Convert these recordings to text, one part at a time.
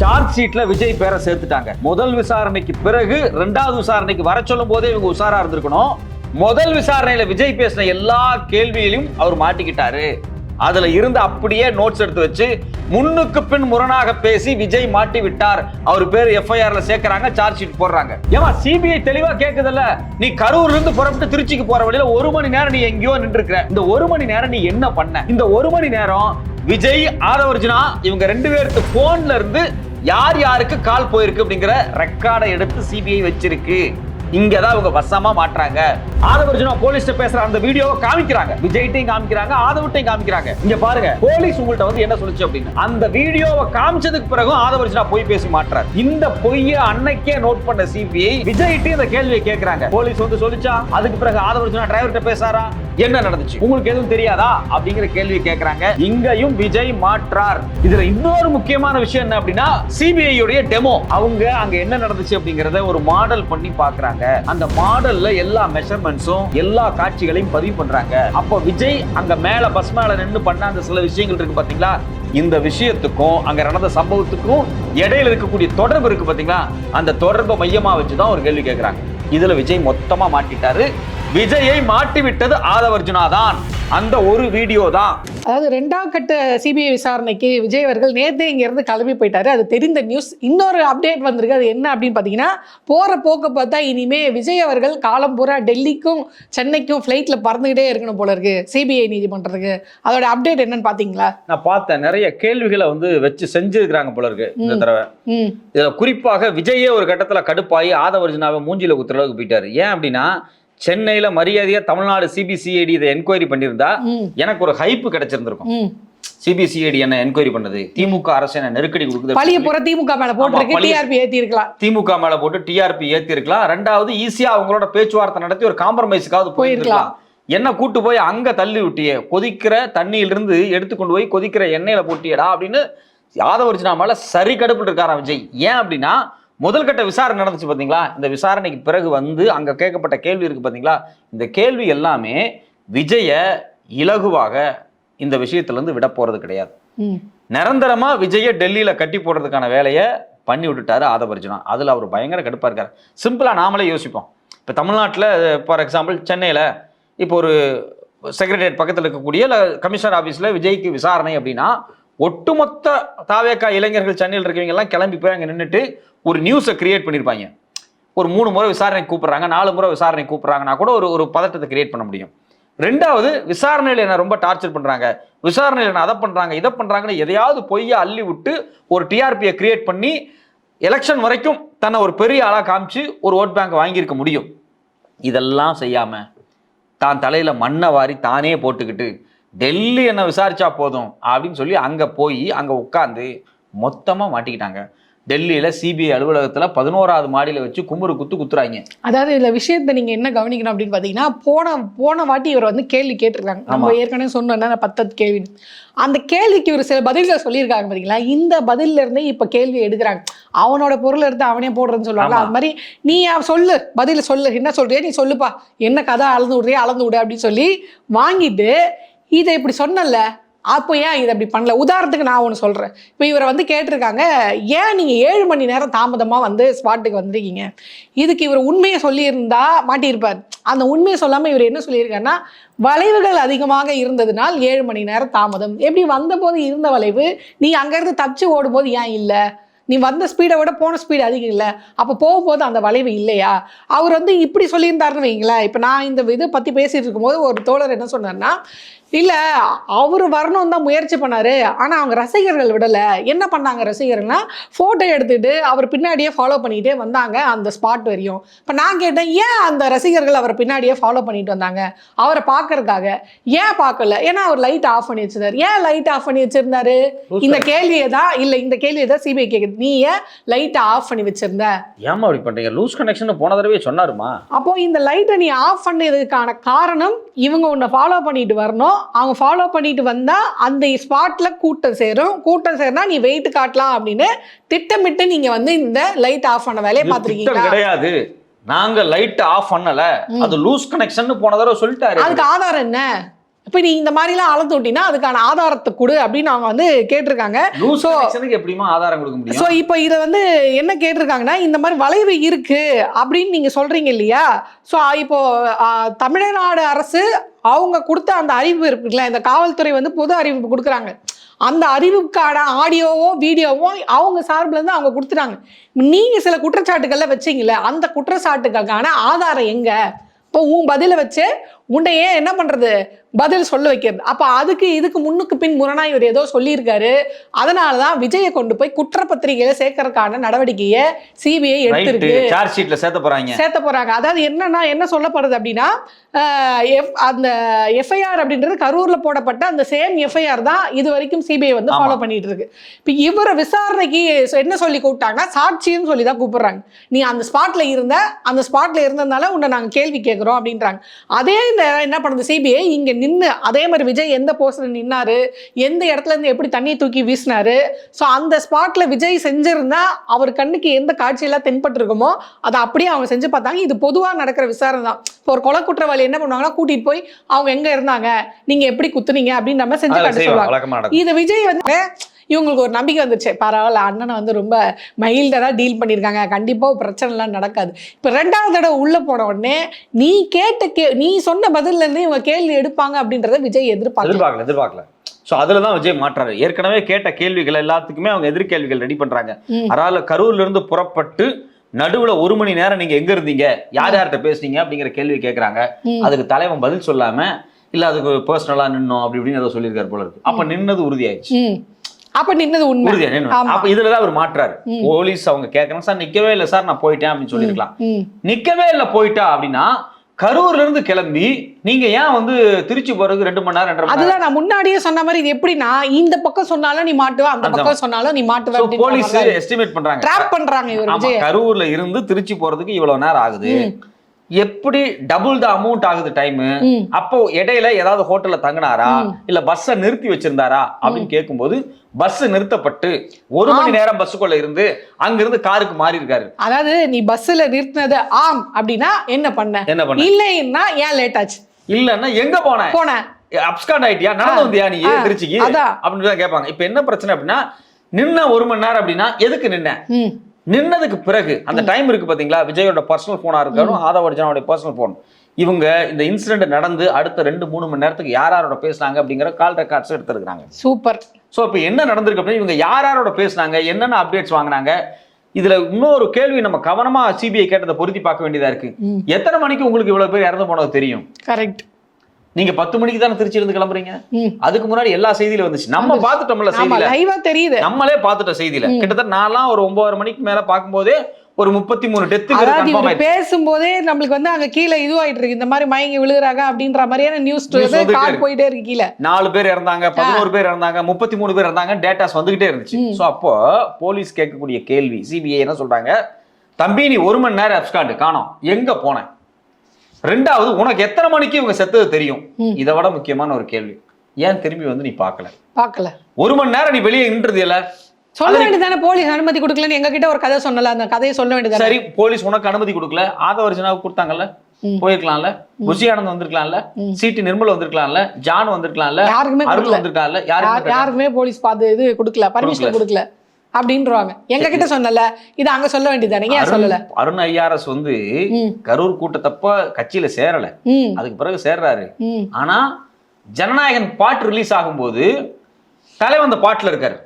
Charge ஷீட்ல Vijay பேரை சேர்த்துட்டாங்க. முதல் விசாரணைக்கு பிறகு ரெண்டாவது விசாரணைக்கு வர சொல்லும் போதே இவங்க உஷாரா இருந்திருக்கணும். முதல் விசாரணையில விஜய் பேசின எல்லா கேள்வியிலும் அவர் மாட்டிக்கிட்டாரு. அதுல இருந்து அப்படியே நோட்ஸ் எடுத்து வச்சு முன்னுக்கு பின் முரணாக பேசி விஜய் மாட்டி விட்டார். அவர் பேர் எஃப்ஐஆர்ல சேர்க்கிறாங்க சார்ஜ் ஷீட் போடுறாங்க. ஏமா சிபிஐ தெளிவா கேக்குதல்ல? நீ கரூர்ல இருந்து புறப்பட்டு திருச்சிக்கு போற வழியில ஒரு மணி நேரம் நீ எங்கேயோ நின்று இந்த ஒரு மணி நேரம் நீ என்ன பண்ண? இந்த ஒரு மணி நேரம் விஜய் ஆதவர்ஜுனா இவங்க ரெண்டு பேருக்கு போன்ல இருந்து யார் யாருக்கு கால் போயிருக்கு அப்படிங்கிற ரெக்கார்டை எடுத்து சிபிஐ வச்சிருக்கு. இங்க தான் இவங்க வசமா மாட்டுறாங்க. ஆதவர்ஜுனா போலீஸ் பேசுற அந்த வீடியோவை காமிக்கிறாங்க. விஜய்ட்டையும் காமிக்கிறாங்க ஆதவர்ட்டையும் காமிக்கிறாங்க. இங்க பாருங்க போலீஸ் உங்கள்ட்ட வந்து என்ன சொல்லுச்சு அப்படின்னு. அந்த வீடியோவை காமிச்சதுக்கு பிறகும் ஆதவர்ஜுனா போய் பேசி மாட்டுறாரு. இந்த பொய்ய அன்னைக்கே நோட் பண்ண சிபிஐ விஜய்ட்டையும் இந்த கேள்வியை கேட்கறாங்க போலீஸ் வந்து சொல்லிச்சா? அதுக்கு பிறகு ஆதவர்ஜுனா டிரைவர்கிட்ட பேசாரா? என்ன நடந்துச்சு? உங்களுக்கு எதுவும் தெரியாதா? அப்படிங்கிற கேள்வி கேட்கறாங்க இங்கேயும் விஜய் மாற்றார். இதுல இன்னொரு முக்கியமான விஷயம் என்ன அப்படின்னா சிபிஐ உடைய டெமோ அவங்க அங்க என்ன நடந்துச்சு அப்படிங்கறத ஒரு மாடல் பண்ணி பாக்குறாங்க. அந்த மாடல்ல எல்லா மெஷர்மெண்ட்ஸும் எல்லா காட்சிகளையும் பதிவு பண்றாங்க. அப்போ விஜய் அங்க மேல பஸ் மேல நின்று பண்ண அந்த சில விஷயங்கள் இருக்கு பாத்தீங்களா? இந்த விஷயத்துக்கும் அங்க நடந்த சம்பவத்துக்கும் இடையில இருக்கக்கூடிய தொடர்பு இருக்கு பாத்தீங்களா? அந்த தொடர்பை மையமா வச்சுதான் ஒரு கேள்வி கேட்கறாங்க இதுல விஜய் மொத்தமா மாட்டிட்டாரு. விஜயை மாட்டி விட்டது ஆதவர்ஜுனா தான் அந்த ஒரு வீடியோ தான். அதாவது ரெண்டாம் கட்ட சிபிஐ விசாரணைக்கு விஜய் அவர்கள் நேத்தே இங்கேருந்து கிளம்பி போயிட்டாரு. அது தெரிந்த நியூஸ் இன்னொரு அப்டேட் வந்திருக்கு. அது என்ன அப்படின்னு பார்த்தீங்கன்னா போகிற போக்க பார்த்தா இனிமே விஜய் அவர்கள் காலம் பூரா டெல்லிக்கும் சென்னைக்கும் ஃப்ளைட்டில் பறந்துக்கிட்டே இருக்கணும் போல இருக்கு சிபிஐ நீதிமன்றத்துக்கு. அதோட அப்டேட் என்னன்னு பார்த்தீங்களா? நான் பார்த்தேன். நிறைய கேள்விகளை வந்து வச்சு செஞ்சிருக்கிறாங்க போல இருக்கு இந்த தடவை. இதுல குறிப்பாக விஜயே ஒரு கட்டத்துல கடுப்பாகி ஆதவர்ஜுனாவை மூஞ்சில குத்துற அளவுக்கு போயிட்டாரு. ஏன் அப்படின்னா சென்னையில மரியாதையா தமிழ்நாடு சிபிசிஐடி இதை என்கொயரி பண்ணியிருந்தா எனக்கு ஒரு ஹைப் கிடைச்சிருந்திருக்கும். சிபிசிஐடி என்ன என்கொயரி பண்ணது? திமுக அரசு என்ன நெருக்கடி கொடுக்குது பழிய போற திமுக மேல பழிய- டிஆர்பி ஏத்தி இருக்கலாம் திமுக மேல போட்டு டிஆர்பி ஏத்தி இருக்கலாம் ரெண்டாவது ஈஸியா அவங்களோட பேச்சுவார்த்தை நடத்தி ஒரு காம்ப்ரமைஸுக்காவது போயிருக்கலாம். என்ன கூட்டு போய் அங்க தள்ளி விட்டியே? கொதிக்கிற தண்ணியிலிருந்து எடுத்து கொண்டு போய் கொதிக்கிற எண்ணெயில போட்டியடா அப்படின்னு யாதவர்ஜினா மேல சரி கடுப்பில் இருக்காராம் விஜய். ஏன் அப்படின்னா முதல் கட்ட விசாரணை நடந்துச்சு பாத்தீங்களா? இந்த விசாரணைக்கு பிறகு வந்து அங்க கேட்கப்பட்ட கேள்வி இருக்கு பாத்தீங்களா? இந்த கேள்வி எல்லாமே விஜய இலகுவாக இந்த விஷயத்துல இருந்து விட போறது கிடையாது. நிரந்தரமா விஜய டெல்லியில கட்டி போடுறதுக்கான வேலையை பண்ணி விட்டுட்டாரு ஆதவர்ஜுனா. அதுல அவர் பயங்கர கடுப்பா இருக்காரு. சிம்பிளா நாமளே யோசிப்போம். இப்ப தமிழ்நாட்டுல ஃபார் எக்ஸாம்பிள் சென்னையில இப்போ ஒரு செக்ரட்டரியேட் பக்கத்துல இருக்கக்கூடிய இல்ல கமிஷனர் ஆபீஸ்ல விஜய்க்கு விசாரணை அப்படின்னா ஒட்டுமொத்த தாவேக்கா இளைஞர்கள் சென்னையில் இருக்கவங்க எல்லாம் கிளம்பி போய் அங்கே நின்றுட்டு ஒரு நியூஸை கிரியேட் பண்ணியிருப்பாங்க ஒரு மூணு முறை விசாரணை கூப்பிட்றாங்க நாலு முறை விசாரணை கூப்பிட்றாங்கன்னா கூட ஒரு ஒரு பதட்டத்தை கிரியேட் பண்ண முடியும். ரெண்டாவது விசாரணையில் என்ன ரொம்ப டார்ச்சர் பண்ணுறாங்க விசாரணையில் என்ன அதை பண்ணுறாங்க இதை பண்ணுறாங்கன்னு எதையாவது பொய்யா அள்ளி விட்டு ஒரு டிஆர்பியை கிரியேட் பண்ணி எலெக்ஷன் வரைக்கும் தன்னை ஒரு பெரிய ஆளாக காமிச்சு ஒரு ஓட் பேங்க் வாங்கியிருக்க முடியும். இதெல்லாம் செய்யாமல் தான் தலையில் மண்ணை வாரி தானே போட்டுக்கிட்டு டெல்லி என்ன விசாரிச்சா போதும் அப்படின்னு சொல்லி அங்க போய் அங்க உட்காந்து மொத்தமா மாட்டிக்கிட்டாங்க. டெல்லியில சிபிஐ அலுவலகத்துல பதினோராவது மாடியில வச்சு குமுறு குத்து குத்துறாங்க. அதாவது இதுல விஷயத்தை நீங்க என்ன கவனிக்கணும் அப்படின்னு பாத்தீங்கன்னா போன போன வாட்டி இவர் வந்து கேள்வி கேட்டிருக்காங்க. நம்ம. ஏற்கனவே சொன்னோம்னா பத்தத்து கேள்வி அந்த கேள்விக்கு இவர் சில பதில்களை சொல்லியிருக்காங்க பாத்தீங்களா? இந்த பதில்ல இருந்தே இப்ப கேள்வி எடுக்கிறாங்க. அவனோட பொருள் எடுத்து அவனே போடுறேன்னு சொல்லுவாங்க. அது மாதிரி நீ சொல்லு. பதில சொல்லு. என்ன சொல்றியா நீ சொல்லுப்பா. என்ன கதை அளந்து விடுறியா அளந்து விடு அப்படின்னு சொல்லி வாங்கிட்டு இதை இப்படி சொன்னல அப்போ ஏன் இதை அப்படி பண்ணல? உதாரணத்துக்கு நான் ஒன்று சொல்கிறேன் இப்போ இவரை வந்து கேட்டிருக்காங்க ஏன் நீங்கள் ஏழு மணி நேரம் தாமதமாக வந்து ஸ்பாட்டுக்கு வந்திருக்கீங்க? இதுக்கு இவர் உண்மையை சொல்லியிருந்தா மாட்டியிருப்பார். அந்த உண்மையை சொல்லாமல் இவர் என்ன சொல்லியிருக்காருன்னா வளைவுகள் அதிகமாக இருந்ததுனால் ஏழு மணி நேரம் தாமதம். எப்படி வந்தபோது இருந்த வளைவு? நீ அங்கேருந்து தப்பிச்சு ஓடும்போது ஏன் இல்லை? நீ வந்த ஸ்பீடை விட போன ஸ்பீடு அதிகம் இல்லை. அப்போ போகும்போது அந்த வளைவு இல்லையா? அவர் வந்து இப்படி சொல்லியிருந்தாருன்னு வைங்களேன் இப்போ நான் இந்த இதை பற்றி பேசிகிட்டு இருக்கும்போது ஒரு தோழர் என்ன சொன்னார்னா இல்லை அவர் வரணும் தான் முயற்சி பண்ணாரு. ஆனால் அவங்க ரசிகர்கள் விடலை. என்ன பண்ணாங்க ரசிகர்கள்னா ஃபோட்டோ எடுத்துட்டு அவர் பின்னாடியே ஃபாலோ பண்ணிகிட்டே வந்தாங்க அந்த ஸ்பாட் வரையும். இப்போ நான் கேட்டேன் ஏன் அந்த ரசிகர்கள் அவரை பின்னாடியே ஃபாலோ பண்ணிட்டு வந்தாங்க? அவரை பார்க்கறதுக்காக. ஏன் பார்க்கல? ஏன்னா அவர் லைட் ஆஃப் பண்ணி வச்சிருந்தாரு. ஏன் லைட் ஆஃப் பண்ணி வச்சிருந்தாரு? இந்த கேள்வியை தான் இல்லை இந்த கேள்வியை தான் சிபிஐ கேட்குது நீ ஏன் லைட்டை ஆஃப் பண்ணி வச்சிருந்த? ஏமா அப்படி பண்றீங்க? லூஸ் கனெக்ஷன் போன தடவை சொன்னாருமா அப்போ இந்த லைட்டை நீ ஆஃப் பண்ணதுக்கான காரணம் இவங்க உன்னை ஃபாலோ பண்ணிட்டு வரணும். அவங்க ஃபாலோ பண்ணிட்டு வந்தா அந்த ஸ்பாட்ல கூட்டம் சேரும். கூட்டம் சேர்னா நீ வெயிட் காட்டலாம் அப்படின்னு திட்டமிட்டு நீங்க வந்து இந்த லைட் ஆஃப் பண்ண வேலையை பார்த்துருக்கீங்களா? கிடையாது. நாங்க லைட் ஆஃப் பண்ணல. அது லூஸ் கனெக்ஷன் போன தடவை சொல்லிட்டாரு. அதுக்கு ஆதாரம் என்ன? இப்போ நீ இந்த மாதிரிலாம் அளந்து விட்டினா அதுக்கான ஆதாரத்தை கொடு அப்படின்னு அவங்க வந்து கேட்டிருக்காங்க. கனெக்ஷனுக்கு எப்படிமா ஆதாரம் கொடுக்க முடியும்? ஸோ இப்போ இதை வந்து என்ன கேட்டிருக்காங்கன்னா இந்த மாதிரி வளைவு இருக்கு அப்படின்னு நீங்க சொல்றீங்க இல்லையா? ஸோ இப்போ தமிழ்நாடு அரசு அவங்க கொடுத்த அந்த அறிவு இருக்குல்ல இந்த காவல்துறை வந்து பொது அறிவிப்பு கொடுக்குறாங்க. அந்த அறிவுக்கான ஆடியோவோ வீடியோவோ அவங்க சார்பில் இருந்து அவங்க கொடுத்துட்டாங்க. நீங்க சில குற்றச்சாட்டுகள்ல வச்சீங்கல்ல அந்த குற்றச்சாட்டுகளுக்கான ஆதாரம் எங்க? இப்போ உன் பதிலை வச்சு உன்னையே என்ன பண்றது? பதில் சொல்ல வைக்கிறது. அப்ப அதுக்கு இதுக்கு முன்னுக்கு பின் முரணா இவர் ஏதோ சொல்லியிருக்காரு. அதனால தான் விஜயை கொண்டு போய் குற்றப்பத்திரிகையில சேர்க்கறதுக்கான நடவடிக்கையை சிபிஐ எடுத்திருக்கு. சார்ஜ் ஷீட்ல சேர்த்த போறாங்க. சேர்த்த போறாங்க. அதாவது என்னன்னா என்ன சொல்லப்படுது அப்படின்னா F- அந்த எஃப்ஐஆர் அப்படின்றது கரூர்ல போடப்பட்ட அந்த சேம் எஃப்ஐஆர் தான் இது வரைக்கும் சிபிஐ வந்து. ஃபாலோ பண்ணிட்டு இருக்கு இப்போ இவரை விசாரணைக்கு என்ன சொல்லி கூப்பிட்டாங்கன்னா சாட்சின்னு சொல்லி தான் கூப்பிடுறாங்க. நீ அந்த ஸ்பாட்ல இருந்த அந்த ஸ்பாட்ல இருந்ததுனால உன்னை நாங்க கேள்வி கேட்குறோம் அப்படின்றாங்க. அதே இந்த என்ன பண்ணுது சிபிஐ இங்க நின்று அதே மாதிரி விஜய் எந்த போஸ்ட்ல நின்னாரு எந்த இடத்துல இருந்து எப்படி தண்ணியை தூக்கி வீசினாரு ஸோ அந்த ஸ்பாட்ல விஜய் செஞ்சிருந்தா அவர் கண்ணுக்கு எந்த காட்சியெல்லாம் தென்பட்டு இருக்குமோ அதை அப்படியே அவங்க செஞ்சு பார்த்தாங்க. இது பொதுவாக நடக்கிற விசாரணை தான். இப்போ ஒரு கொலை குற்றவாளி என்ன பண்ணுவாங்கன்னா கூட்டிட்டு போய் அவங்க எங்க இருந்தாங்க? நீங்க எப்படி குத்துனீங்க? அப்படின்னு நம்ம செஞ்சு காட்ட சொல்லுவாங்க. இது விஜய் வந்து இவங்களுக்கு ஒரு நம்பிக்கை வந்துருச்சு. பரவாயில்ல அண்ணனை வந்து ரொம்ப மைல்டாக டீல் பண்ணியிருக்காங்க கண்டிப்பாக பிரச்சனைலாம் நடக்காது. இப்போ ரெண்டாவது தடவை உள்ளே போன உடனே நீ கேட்ட கே நீ சொன்ன பதில்ல இருந்து இவங்க கேள்வி எடுப்பாங்க அப்படின்றத விஜய் எதிர்பார்க்கல. எதிர்பார்க்கல எதிர்பார்க்கல. சோ அதுல தான் விஜய் மாற்றாரு. ஏற்கனவே கேட்ட கேள்விகள் எல்லாத்துக்குமே அவங்க எதிர்கேள்விகள் ரெடி பண்றாங்க. ம். அதனால கரூர்ல இருந்து புறப்பட்டு நடுவுல ஒரு மணி நேரம் நீங்க எங்க இருந்தீங்க? யார் யார்கிட்ட பேசுனீங்க? அப்படிங்கிற கேள்வி கேக்குறாங்க. ம். அதுக்கு தலைவன் பதில் சொல்லாம இல்ல அதுக்கு பர்சனலா நின்னோம் அப்படி இப்படின்னு ஏதோ சொல்லியிருக்காரு போல இருக்கு. அப்ப நின்னது உறுதியாயிடுச்சு. அப்போ நின்னது உண்மை. அப்ப இதுலதான் அவர் மாற்றாரு. போலீஸ் அவங்க கேட்கறாங்க சார் நிக்கவே இல்லை சார் நான் போயிட்டேன் அப்படின்னு சொல்லியிருக்கலாம். நிக்கவே இல்லை போயிட்டா அப்படின்னா கரூர்ல இருந்து கிளம்பி நீங்க ஏன் வந்து திருச்சி போறதுக்கு ரெண்டு மணி நேரம் நேரம்? அதுதான் நான் முன்னாடியே சொன்ன மாதிரி இது எப்படின்னா இந்த பக்கம் சொன்னாலும் நீ மாட்டுவ அந்த. பக்கம் சொன்னாலும் நீ மாட்டுவ போலீஸ் எஸ்டிமேட் பண்றாங்க. ட்ராப் பண்றாங்க இவர் கரூர்ல இருந்து திருச்சி போறதுக்கு இவ்வளவு நேரம் ஆகுது. எப்படி டபுள் த அமௌண்ட் ஆகுது டைம் அப்போ இடையில ஏதாவது ஹோட்டல்ல தங்கினாரா. இல்ல பஸ்ஸ நிறுத்தி வச்சிருந்தாரா? அப்படின்னு கேட்கும்போது பஸ் நிறுத்தப்பட்டு ஒரு மணி நேரம் பஸ்ஸுக்குள்ள இருந்து அங்க இருந்து காருக்கு மாறி இருக்காரு. அதாவது நீ பஸ்ல நிறுத்தினது ஆம் அப்படின்னா என்ன பண்ண? என்ன பண்ண? இல்லைன்னா ஏன் லேட் ஆச்சு? இல்லன்னா எங்க போன? போன. அப்ஸ்காண்ட் ஆயிட்டியா? நடந்து வந்தியா நீ? திருச்சிக்கு. அப்படின்னு தான் கேட்பாங்க. இப்ப என்ன பிரச்சனை அப்படின்னா நின்ன ஒரு மணி நேரம் அப்படின்னா எதுக்கு நின்ன? நின்னதுக்கு பிறகு அந்த டைம் இருக்கு பாத்தீங்களா? விஜயோட பர்சனல் போனா இருக்கணும் ஆதவ அர்ஜுனாவோட பர்சனல் போன் இவங்க இந்த இன்சிடென்ட் நடந்து அடுத்த ரெண்டு மூணு மணி நேரத்துக்கு யார் யாரோட பேசுனாங்க அப்படிங்கிற கால் ரெக்கார்ட்ஸ் எடுத்திருக்காங்க சூப்பர். ஸோ இப்போ என்ன நடந்திருக்கு அப்படின்னா இவங்க யார் யாரோட பேசுனாங்க என்னென்ன அப்டேட்ஸ் வாங்குனாங்க இதுல இன்னொரு கேள்வி நம்ம கவனமா சிபிஐ கேட்டதை பொருத்தி பார்க்க வேண்டியதா இருக்கு. எத்தனை மணிக்கு உங்களுக்கு இவ்வளவு பேர் இறந்து போனது தெரியும்? கரெக்ட் நீங்க பத்து மணிக்கு தானே திருச்சி இருந்து கிளம்புறீங்க? அதுக்கு முன்னாடி எல்லா செய்தியில வந்துச்சு. நம்ம பார்த்துட்டோம்ல ஆமா செய்தியில. லைவா தெரியுது. நம்மளே பார்த்துட்டோம் செய்தியில. கிட்டத்தட்ட நான்லாம் ஒரு ஒன்பதரை மணிக்கு மேல பார்க்கும்போதே ஒரு முப்பத்தி மூணு ஆயிடுச்சு. பேசும்போதே நம்மளுக்கு வந்து அங்க கீழே இதுவாயிட்டு இருக்கு. இந்த மாதிரி மயங்கி விழுகுறாங்க அப்படின்ற மாதிரியான நியூஸ் கால். போயிட்டே இருக்கு கீழே. நாலு பேர் இறந்தாங்க பதினோரு பேர் இறந்தாங்க முப்பத்தி மூணு பேர் இறந்தாங்க டேட்டாஸ் வந்துகிட்டே இருந்துச்சு. ஸோ அப்போ போலீஸ் கேட்கக்கூடிய கேள்வி சிபிஐ என்ன சொல்றாங்க? தம்பி நீ ஒரு மணி நேரம் அப்ஸ்காண்டு காணோம். எங்க போன ரெண்டாவது உனக்கு எத்தனை மணிக்கு இவங்க செத்தது தெரியும். இதை விட முக்கியமான ஒரு கேள்வி. ஏன் திரும்பி வந்து நீ பார்க்கல? பார்க்கல. ஒரு மணி நேரம் நீ வெளியே நின்றது இல்ல? சொல்ல வேண்டியதானே போலீஸ் அனுமதி கொடுக்கலன்னு எங்க கிட்ட ஒரு கதை சொன்னல அந்த கதையை சொல்ல வேண்டியதானே சரி போலீஸ் உனக்கு அனுமதி கொடுக்கல. ஆதவர்ஜனாவுக்கு கொடுத்தாங்கல்ல. போயிருக்கலாம்ல? புஷி ஆனந்த் வந்திருக்கலாம்ல? ம். சிடி நிர்மல் வந்திருக்கலாம்ல? ஜான் வந்திருக்கலாம்ல? யாருக்குமே அருள் யாருமே யாருக்குமே போலீஸ் பார்த்து இது கொடுக்கல. பர்மிஷன் கொடுக்கல. அப்படின்றாங்க. எங்க கிட்ட சொன்னல. இது அங்க சொல்ல வேண்டியதானே ஏன் சொல்லல? அருண் ஐஆர்எஸ் வந்து கரூர் கூட்டத்தப்ப கட்சியில சேரல. அதுக்கு பிறகு சேர்றாரு. ஆனா ஜனநாயகன் பாட்டு ரிலீஸ் ஆகும்போது தலைவன் அந்த பாட்டுல இருக்காரு.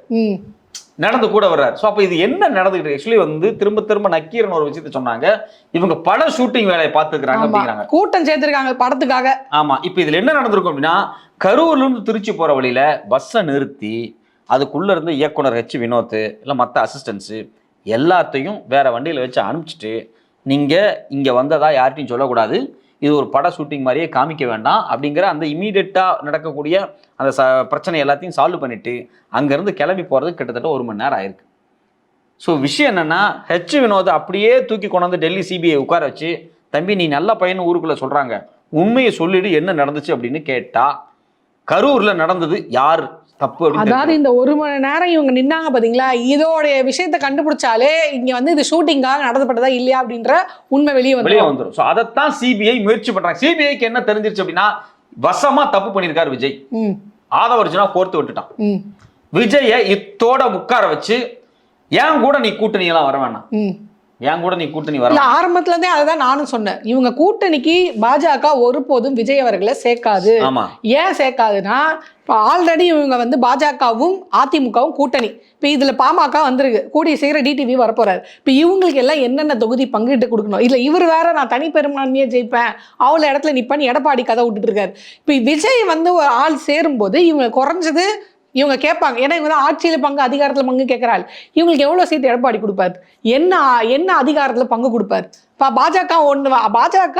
நடந்து கூட வர்றாரு. ஸோ அப்போ இது என்ன நடந்துகிட்டு ஆக்சுவலி வந்து திரும்ப திரும்ப நக்கீரன் ஒரு விஷயத்த சொன்னாங்க. இவங்க பல ஷூட்டிங் வேலையை பார்த்துக்கிறாங்க அப்படிங்கிறாங்க. கூட்டம் சேர்த்திருக்காங்க படத்துக்காக. ஆமா. இப்போ இதுல என்ன நடந்திருக்கும் அப்படின்னா கரூர்ல இருந்து திருச்சி போற வழியில பஸ்ஸை நிறுத்தி அதுக்குள்ளே இருந்து இயக்குனர் ஹெச் வினோத் இல்லை மற்ற அசிஸ்டன்ஸு எல்லாத்தையும் வேறு வண்டியில் வச்சு அனுப்பிச்சிட்டு நீங்கள் இங்கே வந்ததா யார்கிட்டையும் சொல்லக்கூடாது. இது ஒரு பட ஷூட்டிங் மாதிரியே காமிக்க வேண்டாம். அப்படிங்கிற அந்த இமீடியட்டாக நடக்கக்கூடிய அந்த ச பிரச்சனை எல்லாத்தையும் சால்வ் பண்ணிவிட்டு அங்கேருந்து கிளம்பி போகிறது கிட்டத்தட்ட ஒரு மணி நேரம் ஆயிருக்கு. ஸோ விஷயம் என்னன்னா ஹெச் வினோத் அப்படியே தூக்கி கொண்டாந்து டெல்லி சிபிஐ உட்கார வச்சு தம்பி நீ நல்ல பையன் ஊருக்குள்ளே சொல்கிறாங்க உண்மையை சொல்லிவிடு என்ன நடந்துச்சு? அப்படின்னு கேட்டால் கரூரில் நடந்தது யார்? தப்பு அதாவது. இந்த ஒரு மணி நேரம் இவங்க நின்னாங்க பாத்தீங்களா? இதோடைய விஷயத்த கண்டுபிடிச்சாலே இங்க வந்து இது ஷூட்டிங்காக நடத்தப்பட்டதா இல்லையா அப்படின்ற உண்மை வெளியே வெளியே வந்து வந்துடும் ஸோ அதைத்தான் சிபிஐ முயற்சி பண்றாங்க. சிபிஐக்கு என்ன தெரிஞ்சிருச்சு அப்படின்னா வசமா தப்பு பண்ணியிருக்காரு விஜய். ஆதவர்ஜுனா கோர்த்து விட்டுட்டான். விஜய இத்தோட உட்கார வச்சு ஏன் கூட நீ கூட்டணி எல்லாம் வர வேணாம். ஏன் கூட நீ கூட்டணி வர. ஆரம்பத்துல இருந்தே அதுதான் நானும் சொன்னேன். இவங்க கூட்டணிக்கு பாஜக ஒருபோதும் விஜய் அவர்களை சேர்க்காது. ஏன் சேர்க்காதுன்னா இப்போ ஆல்ரெடி இவங்க வந்து பாஜகவும் அதிமுகவும் கூட்டணி. இப்போ இதில் பாமக வந்திருக்கு. கூடிய சீக்கிரம் டிடிவி வரப்போறாரு. இப்போ இவங்களுக்கு எல்லாம் என்னென்ன தொகுதி பங்கிட்டு கொடுக்கணும்? இல்லை இவர் வேற நான் தனி பெரும்பான்மையே ஜெயிப்பேன். அவ்வளோ இடத்துல நிப்பேன்னு எடப்பாடி கதை விட்டுட்டு இருக்காரு. இப்போ விஜய் வந்து ஒரு ஆள் சேரும்போது இவங்க குறைஞ்சது இவங்க கேட்பாங்க. ஏன்னா இவங்க தான் ஆட்சியில் பங்கு அதிகாரத்தில் பங்கு கேட்குறாள். இவங்களுக்கு எவ்வளோ சீட்டு எடப்பாடி கொடுப்பாரு? என்ன என்ன அதிகாரத்தில் பங்கு கொடுப்பாரு? இப்போ பாஜக ஒன்று பாஜக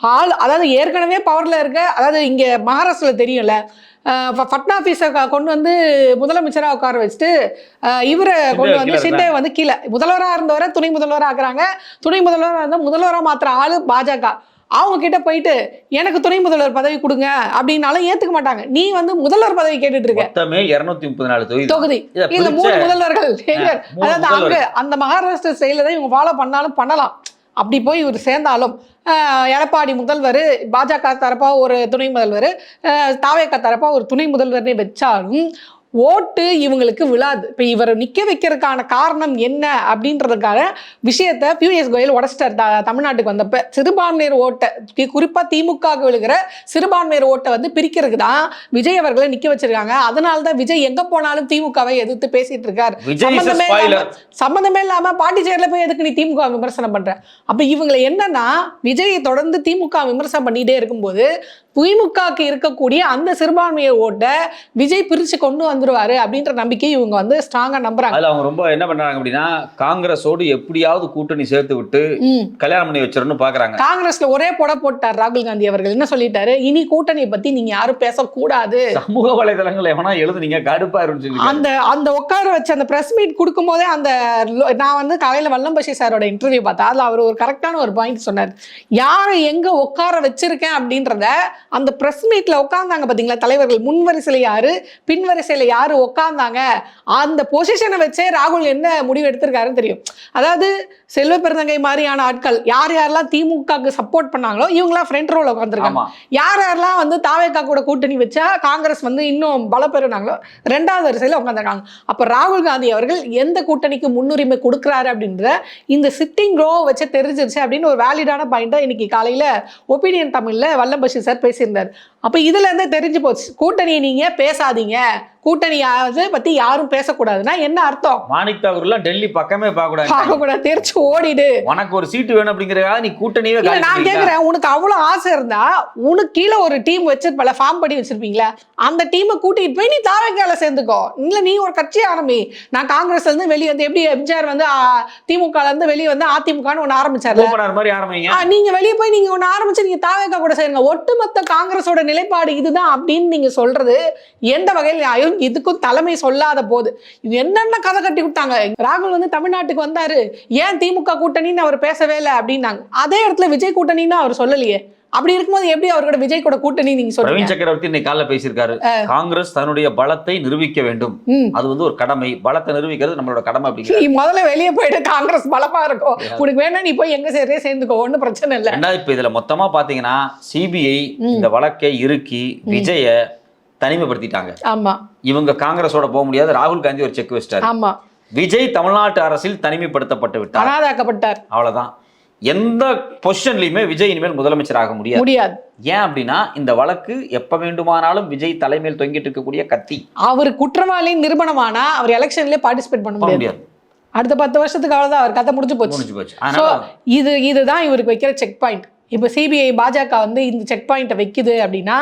ஆள் அதாவது ஏற்கனவே பவரில் இருக்க அதாவது இங்கே மகாராஷ்டிராவில் தெரியும்ல அஹ் ஃப- ஃபட்னாபிஸை க- கொண்டு வந்து முதலமைச்சராக உட்கார வச்சுட்டு இவரை கொண்டு வந்து ஷிண்டே வந்து கீழே. முதல்வராக இருந்தவரை துணை முதல்வராக ஆக்குறாங்க துணை முதல்வராக இருந்தால் முதல்வராக மாத்திர ஆளு பாஜக. அவங்க கிட்ட போயிட்டு எனக்கு துணை முதல்வர் பதவி கொடுங்க அப்படின்னாலும் ஏத்துக்க மாட்டாங்க. நீ வந்து முதல்வர் பதவி கேட்டுட்டு இருக்க. மொத்தமே இருநூத்தி முப்பது நாலு தொகுதி தொகுதி. இதுல மூணு முதல்வர்கள். அதாவது அங்க. அந்த மகாராஷ்டிரா செயல தான் இவங்க ஃபாலோ பண்ணாலும் பண்ணலாம். அப்படி போய் இவர் சேர்ந்தாலும் எடப்பாடி முதல்வர் பாஜக தரப்பா ஒரு துணை முதல்வர் தாவேக்கா தரப்பா ஒரு துணை முதல்வர்னே வச்சாலும் ஓட்டு இவங்களுக்கு விழாது. இப்போ இவரை நிக்க வைக்கிறதுக்கான காரணம் என்ன அப்படின்றதுக்கான விஷயத்த பியூஎஸ் கோயல் உடச்சிட்டார். த- தமிழ்நாட்டுக்கு வந்தப்ப சிறுபான்மையர் ஓட்டை தி- குறிப்பா திமுக விழுகிற சிறுபான்மையர் ஓட்டை வந்து பிரிக்கிறதுக்கு தான் விஜய் அவர்களை நிக்க வச்சிருக்காங்க. அதனால தான் விஜய் எங்க போனாலும் திமுகவை எதிர்த்து பேசிட்டு இருக்காரு. விஜய் is a சம்பந்தமே spoiler. இல்லாம- சம்பந்தமே இல்லாம பாண்டிச்சேரியில போய் எதுக்கு நீ திமுக விமர்சனம் பண்ற? அப்ப இவங்களை என்னன்னா விஜயை தொடர்ந்து திமுக விமர்சனம் பண்ணிட்டே இருக்கும்போது திமுகக்கு இருக்கக்கூடிய அந்த சிறுபான்மையர் ஓட்டை விஜய் பிரிச்சு கொண்டு வந்துருவாரு அப்படின்ற நம்பிக்கை இவங்க வந்து ஸ்ட்ராங்கா நம்புறாங்க. அவங்க ரொம்ப என்ன பண்றாங்க அப்படின்னா காங்கிரஸோடு எப்படியாவது கூட்டணி சேர்த்து விட்டு. கல்யாணம் பண்ணி வச்சிடணும்னு பாக்குறாங்க. காங்கிரஸ்ல ஒரே போட போட்டார் ராகுல் காந்தி அவர்கள். என்ன சொல்லிட்டாரு? இனி கூட்டணியை பத்தி நீங்க யாரும் பேசக்கூடாது. சமூக வலைதளங்கள் எவனா எழுதுனீங்க கடுப்பா இருந்துச்சு அந்த அந்த உட்கார வச்ச அந்த பிரஸ் மீட் கொடுக்கும் போதே அந்த நான் வந்து காலையில வல்லம்பசி சாரோட இன்டர்வியூ பார்த்தேன். அதுல அவர் ஒரு கரெக்டான ஒரு பாயிண்ட் சொன்னார். யாரை எங்க உட்கார வச்சிருக்கேன் அப்படின்றத அந்த ப்ரெஸ் மீட்டில் உட்காந்தாங்க பார்த்தீங்களா தலைவர்கள் முன் யார் பின்வரிசையில் பின் உட்காந்தாங்க அந்த பொசிஷனை வச்சே ராகுல் என்ன முடிவு எடுத்திருக்காருன்னு தெரியும். அதாவது செல்வ பெருந்தங்கை மாதிரியான ஆட்கள் யார் யாரெல்லாம் திமுகவுக்கு சப்போர்ட் பண்ணாங்களோ இவங்களாம் ஃப்ரண்ட் ரோல உட்காந்துருக்காங்க யார் யாரெல்லாம் வந்து தாவேக்கா கூட கூட்டணி வச்சா காங்கிரஸ் வந்து இன்னும் பல பெறுனாங்களோ ரெண்டாவது வரிசையில் உட்காந்துருக்காங்க அப்போ ராகுல் காந்தி அவர்கள் எந்த கூட்டணிக்கு முன்னுரிமை கொடுக்குறாரு அப்படின்றத இந்த சிட்டிங் ரோ வச்சு தெரிஞ்சிருச்சு அப்படின்னு ஒரு வேலிடான பாயிண்ட்டை இன்னைக்கு காலையில ஒப்பீனியன் தமிழ்ல வல்லம்பஷி சார் பேசியிருந்தார். அப்போ இதுல இருந்தே தெரிஞ்சு போச்சு. கூட்டணியை நீங்க பேசாதீங்க. கூட்டணியாவது பத்தி யாரும் பேசக்கூடாதுன்னா என்ன அர்த்தம்? மாணிக் தாகூர்லாம் டெல்லி பக்கமே பார்க்க கூடாது பார்க்கக்கூடாது. தெரிச்சு ஓடிடு. உனக்கு ஒரு சீட்டு வேணும் அப்படிங்கறதுக்காக நீ கூட்டணியே நான். கேக்குறேன் உனக்கு அவ்வளவு ஆசை இருந்தா உனக்கு கீழே ஒரு டீம் வச்சிருப்பல ஃபார்ம் பண்ணி வச்சிருப்பீங்களா? அந்த டீமை கூட்டிட்டு போய் நீ தாவேக்கால சேர்ந்துக்கோ. இல்ல நீ ஒரு கட்சி ஆரம்பி நான் காங்கிரஸ்ல இருந்து வெளியே வந்து எப்படி எம்ஜிஆர் வந்து திமுக இருந்து வெளியே வந்து அதிமுகன்னு ஒண்ணு ஆரம்பிச்சார்ல? ஓப்பனர் மாதிரி ஆரம்பிங்க. ஆ, நீங்க வெளியே போய் நீங்க ஒண்ணு ஆரம்பிச்சு நீங்க தாவேக்கா கூட சேருங்க. ஒட்டுமொத்த காங்கிரஸோட நிலைப்பாடு இதுதான் அப்படின்னு நீங்கள் சொல்றது எந்த வகையில் நியாயம் இதுக்கும் தலைமை சொல்லாத போது. இது என்னென்ன கதை கட்டி விட்டாங்க? ராகுல் வந்து தமிழ்நாட்டுக்கு வந்தார். ஏன் திமுக கூட்டணின்னு அவர் பேசவே இல்லை அப்படின்னாங்க. அதே இடத்துல விஜய் கூட்டணின்னு அவர் சொல்லலையே. அப்படி இருக்கும்போது எப்படி அவரோட விஜய் கூட கூட்டணி நீங்க சொல்றீங்க? பிரவீன் சக்கரவர்த்தி இன்னைக்கு காலைல பேசியிருக்காரு. காங்கிரஸ் தன்னுடைய பலத்தை நிரூபிக்க வேண்டும். அது வந்து ஒரு கடமை. பலத்தை நிரூபிக்கிறது நம்மளோட கடமை அப்படிங்கிற நீ முதல்ல வெளியே போயிட்டு காங்கிரஸ் பலமா இருக்கும். உனக்கு வேணா நீ போய் எங்க சேர்றே சேர்ந்துக்கோ. ஒன்றும் பிரச்சனை இல்லை. ரெண்டாவது இப்ப இதுல மொத்தமா பாத்தீங்கன்னா சிபிஐ இந்த வழக்கை இறுக்கி விஜய தனிமைப்படுத்திட்டாங்க. ஆமா. இவங்க காங்கிரஸோட போக முடியாது. ராகுல் காந்தி ஒரு செக் வச்சிட்டாரு. ஆமா. விஜய் தமிழ்நாட்டு அரசில் தனிமைப்படுத்தப்பட்டு விட்டார். அனாதாக்கப்பட்டார். அவ்வளவுதான். எந்த பொசிஷன்லயுமே விஜய் இனிமேல் முதலமைச்சர் ஆக முடியாது. முடியாது. ஏன் அப்படின்னா இந்த வழக்கு எப்ப வேண்டுமானாலும் விஜய் தலைமையில் தொங்கிட்டு இருக்கக்கூடிய கத்தி. அவர் குற்றவாளி நிரூபணமானா அவர் எலெக்ஷன்லயே பார்ட்டிசிபேட் பண்ண முடியாது. அடுத்த பத்து வருஷத்துக்கு அவ்வளவுதான் அவர் கதை முடிஞ்சு போச்சு. இது இதுதான் இவருக்கு வைக்கிற செக் பாயிண்ட் இப்போ சிபிஐ பாஜக வந்து இந்த செக் பாயிண்ட்டை வைக்குது அப்படின்னா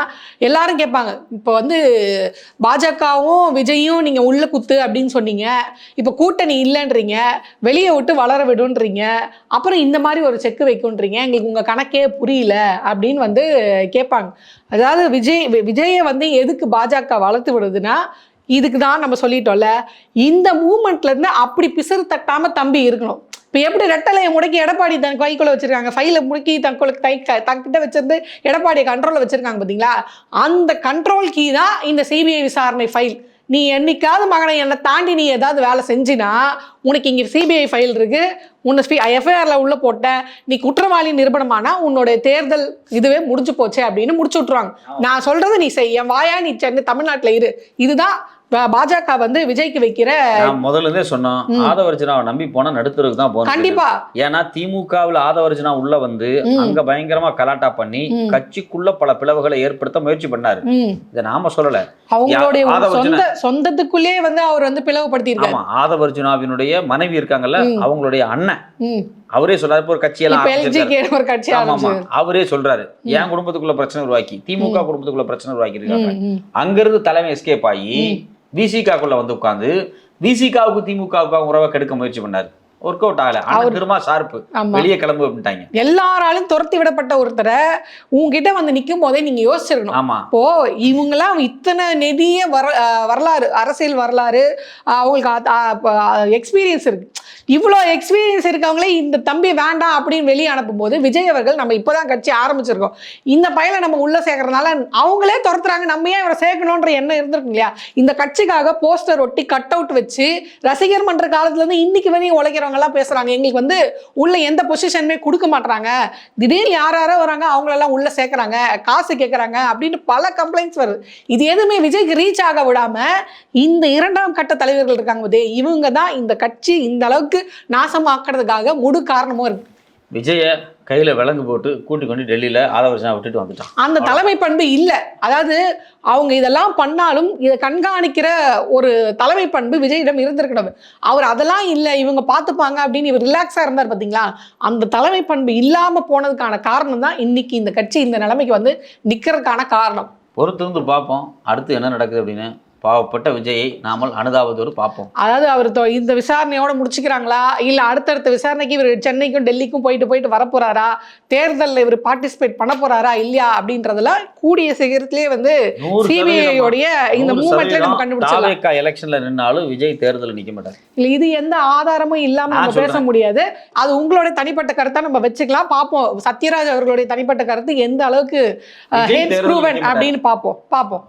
எல்லாரும் கேட்பாங்க இப்போ வந்து பாஜகவும் விஜயும் நீங்கள் உள்ள குத்து அப்படின்னு சொன்னீங்க இப்போ கூட்டணி இல்லைன்றீங்க வெளியே விட்டு வளர விடுன்றீங்க அப்புறம் இந்த மாதிரி ஒரு செக் வைக்குன்றீங்க எங்களுக்கு உங்கள் கணக்கே புரியல அப்படின்னு வந்து கேட்பாங்க. அதாவது விஜய் விஜயை வந்து எதுக்கு பாஜக வளர்த்து விடுதுன்னா இதுக்கு தான் நம்ம சொல்லிட்டோம்ல இந்த மூமெண்ட்லேருந்து அப்படி பிசுறு தட்டாமல் தம்பி இருக்கணும். இப்போ எப்படி ரெட்டலையை முடக்கி எடப்பாடி தன் கைக்குள்ள வச்சிருக்காங்க? ஃபைலை முடக்கி தன் கை தங்கிட்ட வச்சிருந்து எடப்பாடியை கண்ட்ரோலில் வச்சிருக்காங்க பார்த்தீங்களா அந்த கண்ட்ரோல் கீ தான் இந்த சிபிஐ விசாரணை ஃபைல் நீ என்னைக்காவது மகனை என்னை தாண்டி நீ ஏதாவது வேலை செஞ்சினா உனக்கு இங்கே சிபிஐ ஃபைல் இருக்கு. உன்னை எஃப்ஐஆர்ல உள்ள போட்ட நீ குற்றவாளி நிரூபணமானா உன்னோட தேர்தல் இதுவே முடிஞ்சு போச்சே அப்படின்னு முடிச்சு விட்ருவாங்க நான் சொல்றது நீ செய். என் வாயா நீ சென்னை தமிழ்நாட்டுல இரு. இதுதான் பாஜக வந்து விஜய்க்கு வைக்கிற முதல்ல இருந்தே சொன்னோம் ஆதவர்ஜனாவை நம்பி போனா நடுத்தருக்கு தான் போகணும் கண்டிப்பா. ஏன்னா திமுகவில் ஆதவர்ஜனா உள்ள வந்து. அங்க பயங்கரமா கலாட்டா பண்ணி. கட்சிக்குள்ள பல பிளவுகளை ஏற்படுத்த முயற்சி பண்ணாரு. இதை நாம சொல்லல. அவங்களுடைய சொந்தத்துக்குள்ளேயே வந்து அவர் வந்து பிளவுபடுத்தியிருக்காரு ஆமா ஆதவர்ஜுனாவினுடைய மனைவி இருக்காங்கல்ல. அவங்களுடைய அண்ணன். அவரே சொல்றாரு ஒரு கட்சியெல்லாம் ஒரு கட்சி ஆமா, அவரே சொல்றாரு என் குடும்பத்துக்குள்ள பிரச்சனை உருவாக்கி திமுக குடும்பத்துக்குள்ள பிரச்சனை உருவாக்கி இருக்காங்க. அங்கிருந்து தலைமை எஸ்கேப் ஆகி விசிகாக்குள்ள வந்து உட்கார்ந்து விசிகாவுக்கு திமுகவுக்கு உறவை கெடுக்க முயற்சி பண்ணாரு. ஒர்க் அவுட் ஆகல. ஆனா திரும்ப ஷார்ப்பு வெளியே கிளம்பு அப்படின்ட்டாங்க. எல்லாராலும் துரத்தி விடப்பட்ட ஒருத்தரை உங்ககிட்ட வந்து நிக்கும் போதே நீங்க யோசிச்சிருக்கணும். ஆமா. இப்போ இவங்கெல்லாம் இத்தனை நெடிய வர வரலாறு அரசியல் வரலாறு அவங்களுக்கு எக்ஸ்பீரியன்ஸ் இருக்கு. இவ்வளோ எக்ஸ்பீரியன்ஸ் இருக்கவங்களே இந்த தம்பி வேண்டாம் அப்படின்னு வெளியே அனுப்பும்போது விஜய் அவர்கள் நம்ம இப்போதான் கட்சி ஆரம்பிச்சிருக்கோம். இந்த பையனை நம்ம உள்ள சேர்க்கறதுனால அவங்களே துரத்துறாங்க. நம்ம ஏன் இவரை சேர்க்கணுன்ற எண்ணம் இருந்திருக்கு இல்லையா? இந்த கட்சிக்காக போஸ்டர் ஒட்டி கட் அவுட் வச்சு ரசிகர் மன்ற காலத்துல இருந்து இன்னைக்கு வரையும் உழைக்கிறவங்க எல்லாம் பேசுறாங்க. எங்களுக்கு வந்து உள்ள எந்த பொசிஷனுமே கொடுக்க மாட்டாங்க திடீர்னு யார் யாரோ வராங்க அவங்களெல்லாம் உள்ள சேர்க்கறாங்க காசு கேட்கறாங்க அப்படின்னு பல கம்ப்ளைண்ட்ஸ் வருது. இது எதுவுமே விஜய்க்கு ரீச் ஆக விடாம இந்த இரண்டாம் கட்ட தலைவர்கள் இருக்காங்க இவங்க தான் இந்த கட்சி இந்த அளவுக்கு நாசமாக்குறதுக்காக முழு காரணமும் இருக்கு. விஜய கையில விலங்கு போட்டு கூட்டி கொண்டு டெல்லியில ஆதவர்ஜனா விட்டுட்டு வந்துட்டான். அந்த தலைமை பண்பு இல்ல. அதாவது அவங்க இதெல்லாம் பண்ணாலும் இதை கண்காணிக்கிற ஒரு தலைமை பண்பு விஜயிடம் இருந்திருக்கணும். அவர் அதெல்லாம் இல்ல இவங்க பார்த்துப்பாங்க அப்படின்னு இவர் ரிலாக்ஸா இருந்தார் பாத்தீங்களா? அந்த தலைமை பண்பு இல்லாம போனதுக்கான காரணம் தான் இன்னைக்கு இந்த கட்சி இந்த நிலைமைக்கு வந்து நிக்கிறதுக்கான காரணம். பொறுத்திருந்து பார்ப்போம். அடுத்து என்ன நடக்குது அப்படின்னு பாவப்பட்ட விஜயை நாமல் அனுதாபத்தோடு பார்ப்போம். அதாவது அவர் இந்த விசாரணையோட முடிச்சுக்கிறாங்களா? இல்ல அடுத்தடுத்த விசாரணைக்கு இவர் சென்னைக்கும் டெல்லிக்கும் போயிட்டு போயிட்டு வரப்போறாரா? தேர்தலில் இவர் பார்ட்டிசிபேட் பண்ண போறாரா? இல்லையா? அப்படின்றதெல்லாம் கூடிய சீக்கிரத்திலேயே வந்து நூறு சிபிஐ சதவீதம் உடைய இந்த மூமெண்ட்ல நம்ம கண்டுபிடிச்சிடலாம். எலெக்ஷன்ல நின்னாலும் விஜய் தேர்தலில் நிக்க மாட்டார். இல்ல இது எந்த ஆதாரமும் இல்லாம நம்ம பேச. முடியாது. அது உங்களோட தனிப்பட்ட கருத்தா நம்ம வச்சுக்கலாம். பார்ப்போம். சத்யராஜ் அவர்களுடைய தனிப்பட்ட கருத்து எந்த அளவுக்கு தேர்தல். அப்படின்னு பார்ப்போம். பார்ப்போம்.